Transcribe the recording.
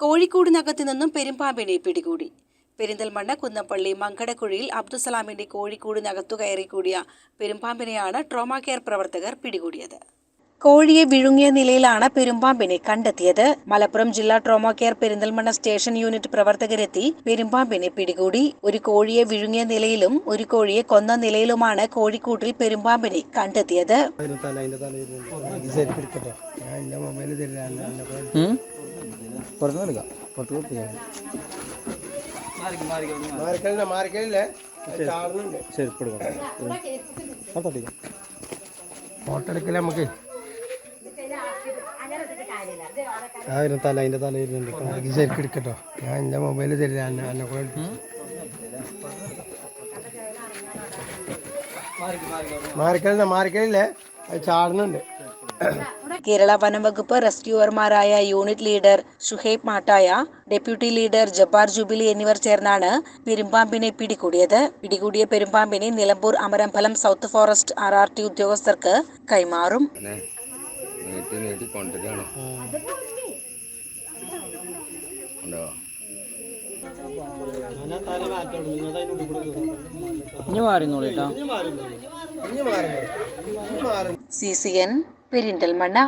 കോഴിക്കോടിനകത്ത് നിന്നും പെരുമ്പാമ്പിനെ പിടികൂടി. പെരിന്തൽമണ്ണ കുന്നപ്പള്ളി മങ്കടക്കുഴിയിൽ അബ്ദുസലാമിന്റെ കോഴിക്കൂടിനകത്തു കയറിക്കൂടിയ പെരുമ്പാമ്പിനെയാണ് ട്രോമാ കെയർ പ്രവർത്തകർ പിടികൂടിയത്. കോഴിയെ വിഴുങ്ങിയ നിലയിലാണ് പെരുമ്പാമ്പിനെ കണ്ടെത്തിയത്. മലപ്പുറം ജില്ലാ trauma care Perinthalmanna station unit പ്രവർത്തകരെത്തി പെരുമ്പാമ്പിനെ പിടികൂടി. ഒരു കോഴിയെ വിഴുങ്ങിയ നിലയിലും ഒരു കോഴിയെ കൊന്ന നിലയിലുമാണ് കോഴിക്കൂട്ടിൽ പെരുമ്പാമ്പിനെ കണ്ടെത്തിയത്. എന്നെ എടുക്കാം. പുറത്ത് കൊടുത്തില്ല ചെരുപ്പ് എടുക്കണം അതടിക്കാം ഫോട്ടോ എടുക്കില്ല നമുക്ക്? ആയിരം തല അതിന്റെ തല ഇരുന്നുണ്ട് എനിക്ക് ശരിക്കും എടുക്കട്ടോ. ഞാൻ എന്റെ മൊബൈൽ തരില്ല എന്നെ എന്നെ കൂടെ മാറിക്കലില്ല മാറിക്കലില്ലേ. അത് ചാടുന്നുണ്ട്. കേരള വനംവകുപ്പ് റെസ്ക്യൂവർമാരായ unit leader Shuhaib Mattaya deputy leader Jabbar Jubili എന്നിവർ ചേർന്നാണ് പെരുമ്പാമ്പിനെ പിടികൂടിയത്. പിടികൂടിയ പെരുമ്പാമ്പിനെ Nilambur Amarambalam south forest R R T ഉദ്യോഗസ്ഥർക്ക് കൈമാറും. C C N Perinthalmanna